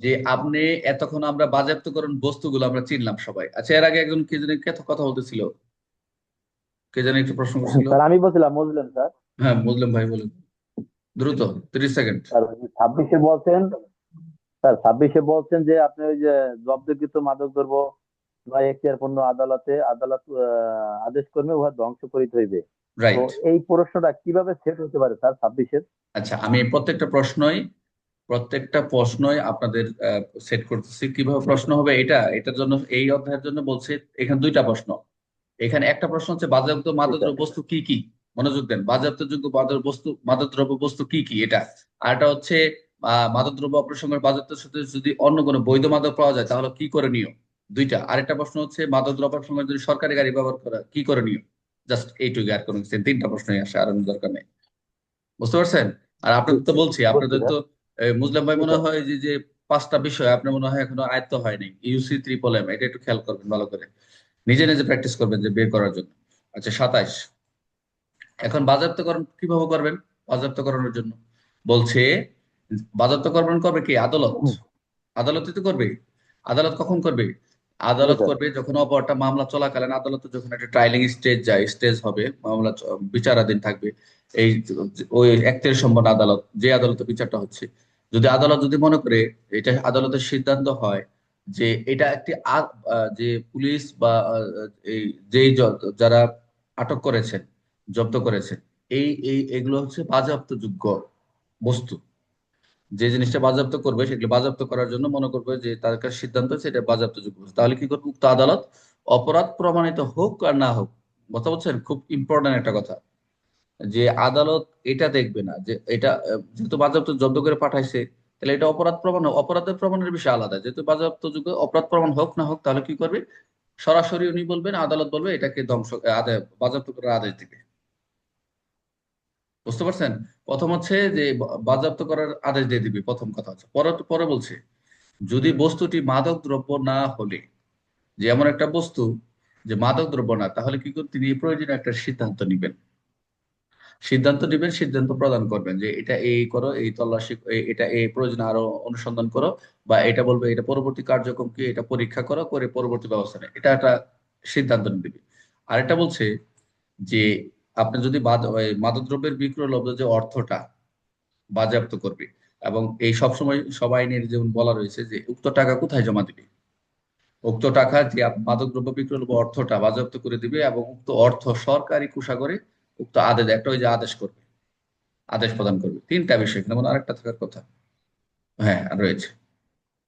যে আপনি এতক্ষণ আমরা বাজেয়াপ্তকরণ বস্তুগুলো আমরা চিনলাম সবাই। আচ্ছা এর আগে একজন কে জানি কে কথা বলতেছিল? কে জানি একটু প্রশ্ন করছিল। স্যার আমি বলছিলাম বুঝলেন স্যার। হ্যাঁ মুসলিম ভাই বলুন। দ্রুত তিরিশ সেকেন্ড। স্যার ছাব্বিশে বলছেন স্যার ছাব্বিশে বলছেন যে আপনি ওই যে জব্দকৃত মাদক দ্রব্য নয় এখতিয়ার পূর্ণ আদালতে আদালত আদেশ করবে উহা ধ্বংস করিতে হইবে। রাইট এই প্রশ্নটা কীভাবে সেট হতে পারে স্যার ছাব্বিশের? আচ্ছা আমি প্রত্যেকটা প্রশ্নই প্রত্যেকটা প্রশ্নই আপনাদের সেট করতেছি। কীভাবে প্রশ্ন হবে এটা? এটার জন্য এই অধ্যায়ের জন্য বলছে এখানে দুইটা প্রশ্ন। এখানে একটা প্রশ্ন হচ্ছে বাজেয়াপ্ত মাদকদ্রব্য বস্তু কি কি? মনোযোগ দেন। বাজেয়াপ্তযোগ্য মাদক বস্তু মাদকদ্রব্য বস্তু কি কি? এটা। আর এটা হচ্ছে মাদকদ্রব্য অপ্রসঙ্গের বাজেয়াপ্তের সাথে যদি অন্য কোনো বৈধ মাদক পাওয়া যায় তাহলে কি করে নিও? দুইটা। আরেকটা প্রশ্ন হচ্ছে মাদকদ্রব্য অপ্রসঙ্গের যদি সরকারি গাড়ি ব্যবহার করা কি করে নিও? জাস্ট এইটুকু আর কোনো তিনটা প্রশ্নই আসে আর দরকার নেই। বুঝতে পারছেন? আর আপনাদের তো বলছি আপনাদের তো এই মুসলিম ভাই মনে হয় যে যে পাঁচটা বিষয় আপনার মনে হয় এখনও আয়ত্ত হয়নি। ইউসি ত্রিপল এম এটা একটু খেয়াল করবেন ভালো করে। নিজে নিজে প্র্যাকটিস করবেন যে বের করার জন্য। আচ্ছা সাতাইশ। এখন বাজারতকরণ কীভাবে করবেন? বাজারতকরণের জন্য। বলছে বাজারতকরণ করবে কি? আদালত। আদালতে তো করবে। আদালত কখন করবে? আদালত করবে যখন অপরটা মামলা চলাকালীন। আদালতে যখন একটা ট্রায়ালিং স্টেজ যায় স্টেজ হবে মামলা বিচারাধীন থাকবে। এই ওই একত্রিশ সম্পন্ন আদালত যে আদালতে বিচারটা হচ্ছে। যদি আদালত যদি মনে করে এটা আদালতের সিদ্ধান্ত হয় যে এটা একটি যে পুলিশ বা এই জ- যারা আটক করেছেন, জব্দ করেছেন, এই এই, এগুলো হচ্ছে বাজেয়াপ্ত যোগ্য বস্তু। যে জিনিসটা বাজেয়াপ্ত করবে, সেগুলো বাজেয়াপ্ত করার জন্য মনে করবে যে তার কাছে সিদ্ধান্ত হচ্ছে এটা বাজেয়াপ্তযোগ্য বস্তু। তাহলে কি করবে উক্ত আদালত? অপরাধ প্রমাণিত হোক আর না হোক, কথা বলছেন? খুব ইম্পর্টেন্ট একটা কথা। যে আদালত এটা দেখবে না, যে এটা, যেহেতু বাজেয়াপ্ত জব্দ করে পাঠাইছে, তাহলে এটা অপরাধ প্রমাণ, অপরাধের প্রমাণের বিষয় আলাদা। যেহেতু বাজেয়াপ্তযোগ্য অপরাধ প্রমাণ হোক না হোক, তাহলে কি করবে? সরাসরি উনি বলবেন, আদালত বলবে এটাকে ধ্বংস আদায় বাজেয়াপ্ত করার আদেশ দিবে। বুঝতে পারছেন? প্রথম হচ্ছে যে বাজেয়াপ্ত করার আদেশ দিয়ে দিবে, প্রথম কথা হচ্ছে। পরে পরে বলছে, যদি বস্তুটি মাদক দ্রব্য না হলে, যে এমন একটা বস্তু, যে মাদক দ্রব্য না, তাহলে কি করে, তিনি প্রয়োজনীয় একটা সিদ্ধান্ত নিবেন। সিদ্ধান্ত দিবেন সিদ্ধান্ত প্রদান করবেন যে এটা এই করো, এই তল্লাশি এটা এই প্রয়োজনে আরও অনুসন্ধান করো বা এটা বলবে এটা পরবর্তী কার্যক্রম কি, এটা পরীক্ষা করো, করে পরবর্তী ব্যবস্থা এটা একটা সিদ্ধান্ত দিবে আর এটা বলছে যে আপনি যদি মাদকদ্রব্যের বিক্রয় লব্ধ যে অর্থটা বাজেয়াপ্ত করবে এবং এই সব সময় সব আইনের যেমন বলা রয়েছে যে উক্ত টাকা কোথায় জমা দিবে? উক্ত টাকা যে মাদকদ্রব্য বিক্রয় অর্থটা বাজেয়াপ্ত করে দিবে এবং উক্ত অর্থ সরকারি কোষাগারে উক্ত আদেশ, একটা ওই যে আদেশ করবে, আদেশ প্রদান করবে। তিনটা বিষয়, যেমন আরেকটা থাকার কথা। হ্যাঁ রয়েছে।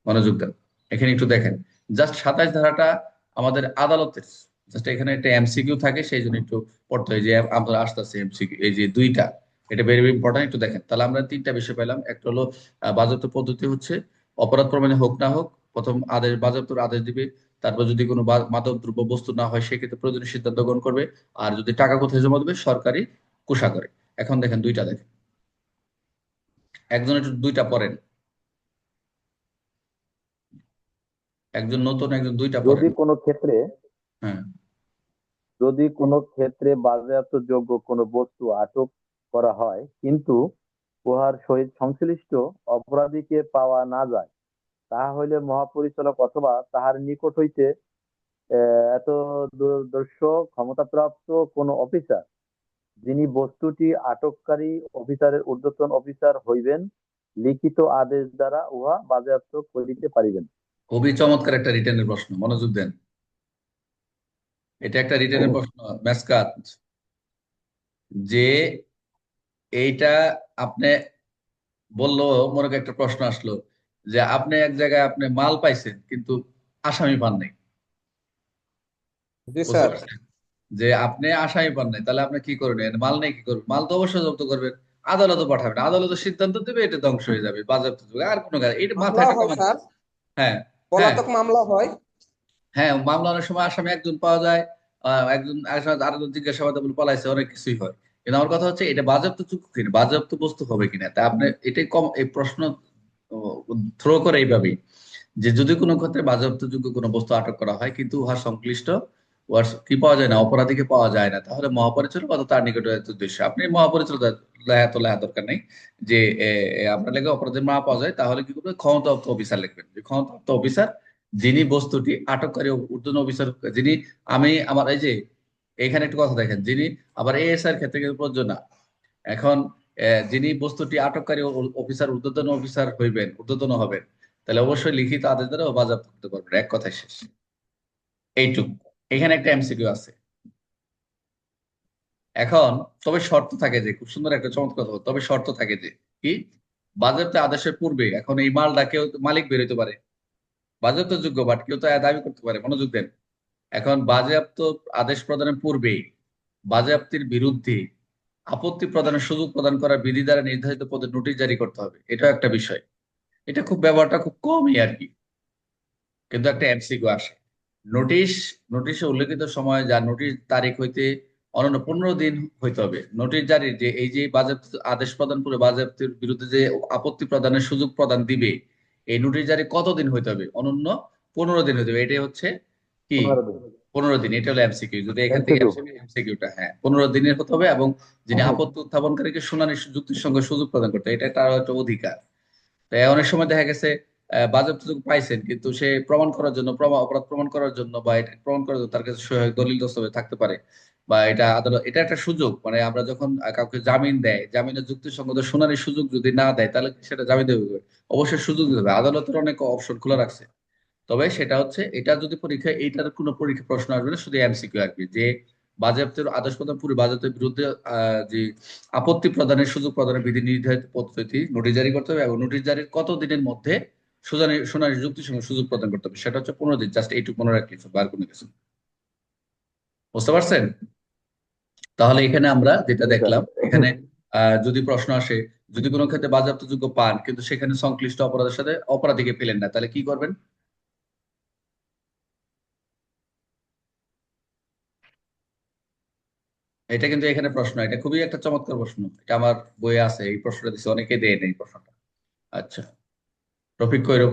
মনোযোগ দেন এখানে একটু দেখেন। জাস্ট সাতাশ ধারাটা আমাদের আদালতের। জাস্ট এখানে একটা এমসিকিউ থাকে, সেই জন্য একটু পড়তে হয়। যে আমরা আসতেছে এমসিকিউ এই যে দুইটা, এটা ভেরি ইম্পর্টেন্ট একটু দেখেন। তাহলে আমরা তিনটা বিষয় পেলাম একটা হলো বাজেয়াপ্ত পদ্ধতি হচ্ছে, অপরাধ প্রমাণে হোক না হোক, প্রথম আদেশ, বাজেয়াপ্তর আদেশ দিবে। তারপর যদি কোনো মাদক দ্রব্য বস্তু না হয় সেক্ষেত্রে প্রয়োজনীয় সিদ্ধান্ত গ্রহণ করবে। আর যদি টাকা কোথায় জমা দেবে সরকারি কোষাগারে। এখন দেখেন দুইটা দেখেন। একজন একটু দুইটা পড়েন। একজন নতুন একজন দুইটা যদি কোনো ক্ষেত্রে হ্যাঁ। যদি কোনো ক্ষেত্রে বাজেয়াপ্ত যোগ্য কোনো বস্তু আটক করা হয় কিন্তু উহার সহিত সংশ্লিষ্ট অপরাধীকে পাওয়া না যায় তাহা হইলে মহাপরিচালক অথবা তাহার নিকট হইতে এত দূরদর্শ ক্ষমতাপ্রাপ্ত কোন অফিসার যিনি বস্তুটি আটককারী অফিসারের ঊর্ধ্বতন অফিসার হইবেন লিখিত আদেশ দ্বারা উহা বাজেয়াপ্ত করিতে পারিবেন। খুবই চমৎকার একটা রিটার্নের প্রশ্ন মনোযোগ দেন। এটা একটা রিটার্নের প্রশ্ন যে এইটা আপনি বলল মনে একটা প্রশ্ন আসলো যে আপনি এক জায়গায় আপনি মাল পাইছেন কিন্তু আসামি পান নাই? যে আপনি আসামি পান নাই তাহলে আপনি কি করবেন মাল নেই কি করবেন? মাল তো অবশ্যই জব্দ করবেন। আদালতে পাঠাবেন। আদালতে সিদ্ধান্ত দেবে এটা ধ্বংস হয়ে যাবে বাজেয়াপ্ত যোগ্য। আর কোনো কাজ এটা মাথায় হয় হ্যাঁ পলাতক মামলা হয়। হ্যাঁ। মামলা অনেক সময় আসামি একজন পাওয়া যায় একজন আরেকজন জিজ্ঞাসাবাদে বলে পলাইছে অনেক কিছুই হয়। কিন্তু আমার কথা হচ্ছে এটা বাজেয়াপ্ত চুক্তি কিনা বাজেয়াপ্ত বস্তু হবে কিনা? তা আপনি এটাই কম এই প্রশ্ন থ্রো করে এইভাবেই। যে যদি কোনো ক্ষেত্রে বাজেয়াপ্তযোগ্য কোনো বস্তু আটক করা হয়, কিন্তু উহা সংশ্লিষ্ট ওয়ার্স- কি পাওয়া যায় না, অপরাধীকে পাওয়া যায় না, তাহলে মহাপরিচালক অথবা তার নিকট উদ্দেশ্য আপনি মহাপরিচালক লেখা তো লেখা দরকার নেই যে আপনার লেগে অপরাধী না পাওয়া যায়, তাহলে কি করবেন? ক্ষমতাপ্রাপ্ত অফিসার লিখবেন। যে ক্ষমতাপ্রাপ্ত অফিসার, যিনি বস্তুটি আটককারী ঊর্ধ্বতন অফিসার, যিনি আমি আমার এই যে, এখানে একটু কথা দেখেন, যিনি আবার এএসআর ক্ষেত্রে কিন্তু প্রযোজ্য না। এখন যিনি বস্তুটি আটককারী অফিসার, ঊর্ধ্বতন অফিসার হইবেন, ঊর্ধ্বতন হবেন, তাহলে অবশ্যই লিখিত আদেশ দ্বারা বাজেয়াপ্ত করতে পারবেন। এক কথায় শেষ। এইটুকু। এখানে একটা এমসিকিউ আছে। এখন, তবে শর্ত থাকে যে, খুব সুন্দর একটা চমৎকার তবে শর্ত থাকে যে, কি? বাজেয়াপ্ত আদেশের পূর্বে, এখন এই মালটা কেউ, মালিক বেরোতে পারে। বাজেয়াপ্ত যোগ্য বাট কেউ তো দাবি করতে পারে, মনোযোগ দেন। এখন বাজেয়াপ্ত আদেশ প্রদানের পূর্বে বাজেয়াপ্তির বিরুদ্ধে আপত্তি প্রদানের সুযোগ প্রদান করার বিধি দ্বারা নির্ধারিত পদে নোটিশ জারি করতে হবে। এটাও একটা বিষয়। এটা খুব ব্যবহারটা খুব কমই আর কি। কিন্তু একটা এমসিকিউ আসে। নোটিশ, নোটিশে উল্লেখিত সময় যা নোটিশ তারিখ হইতে অনন্য পনেরো দিন হইতে হবে। নোটিশ জারি যে এই যে বাজেয়াপ্ত আদেশ প্রদান করে বাজেয়াপ্তির বিরুদ্ধে যে আপত্তি প্রদানের সুযোগ প্রদান দিবে, এই নোটিশ জারি কতদিন হইতে হবে? অনন্য পনেরো দিন হইতে হবে। এটাই হচ্ছে কি পনেরো দিন এটা হলো এমসিকিউ যদি এখান থেকে এমসিকিউটা হ্যাঁ পনেরো দিনের হতে হবে এবং যিনি আপত্তি উত্থাপনকারীকে শুনানি যুক্তির সঙ্গে সুযোগ প্রদান করতে এটা তার একটা অধিকার। অনেক সময় দেখা গেছে পাইছেন কিন্তু সে প্রমাণ করার জন্য অপরাধ প্রমাণ করার জন্য বা এটা প্রমাণ করার জন্য তার কাছে সহায়ক দলিল দস্তাবেজ থাকতে পারে বা এটা আদালত এটা একটা সুযোগ। মানে আমরা যখন কাউকে জামিন দেয় জামিনের যুক্তিসঙ্গত শুনানির সুযোগ যদি না দেয় তাহলে সেটা জামিন দেবে অবশ্যই সুযোগ দিতে হবে। আদালতের অনেক অপশন খোলা রাখছে। তবে সেটা হচ্ছে, এটা যদি পরীক্ষা এইটার কোনো পরীক্ষা প্রশ্ন আসবে না, শুধু এমসিকিউ আসবে। যে বাজেয়াপ্তের আদেশ প্রদান পূর্বে বাজেয়াপ্তের বিরুদ্ধে যে আপত্তি প্রদানের সুযোগ প্রদানের বিধি নির্ধারিত পদ্ধতি নোটিশ জারি করতে হবে এবং নোটিশ জারির কত দিনের মধ্যে শুনানি সঙ্গে সুযোগ প্রদান করতে হবে, সেটা হচ্ছে পনেরো দিন, জাস্ট এইটুকু কোনো কিছু বুঝতে পারছেন? তাহলে এখানে আমরা যেটা দেখলাম, এখানে যদি প্রশ্ন আসে, যদি কোনো ক্ষেত্রে বাজেয়াপ্ত যোগ্য পান, কিন্তু সেখানে সংশ্লিষ্ট অপরাধের সাথে অপরাধীকে পেলেন না, তাহলে কি করবেন? এটা কিন্তু এখানে প্রশ্ন, এটা খুবই একটা চমৎকার প্রশ্ন। এটা আমার বইয়ে আছে, এই প্রশ্নটা দিচ্ছে অনেকে দেয় না এই প্রশ্নটা। আচ্ছা। রফিক কই, রফিক?